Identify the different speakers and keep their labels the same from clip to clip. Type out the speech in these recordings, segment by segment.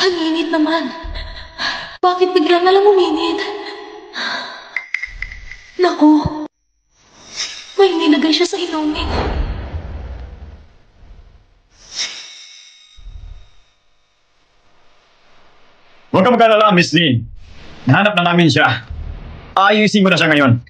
Speaker 1: Ang init naman. Bakit bigla na lang uminit? Naku. May nilagay siya sa inumin.
Speaker 2: Huwag ka mag-alala, Miss Lynn. Nahanap na namin siya. Ayusin ko na siya ngayon.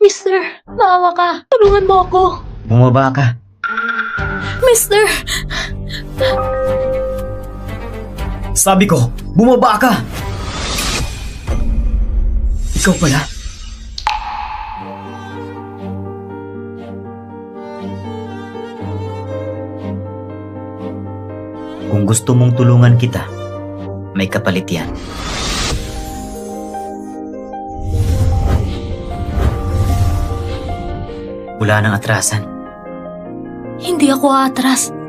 Speaker 1: Mister, maawa ka. Tulungan mo ako.
Speaker 3: Bumaba ka.
Speaker 1: Mister!
Speaker 3: Sabi ko, bumaba ka! Ikaw pala? Kung gusto mong tulungan kita, may kapalit yan. Wala nang atrasan.
Speaker 1: Hindi ako atras.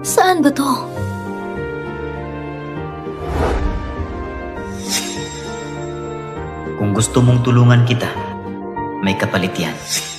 Speaker 1: Saan ba to?
Speaker 3: Kung gusto mong tulungan kita, may kapalit yan.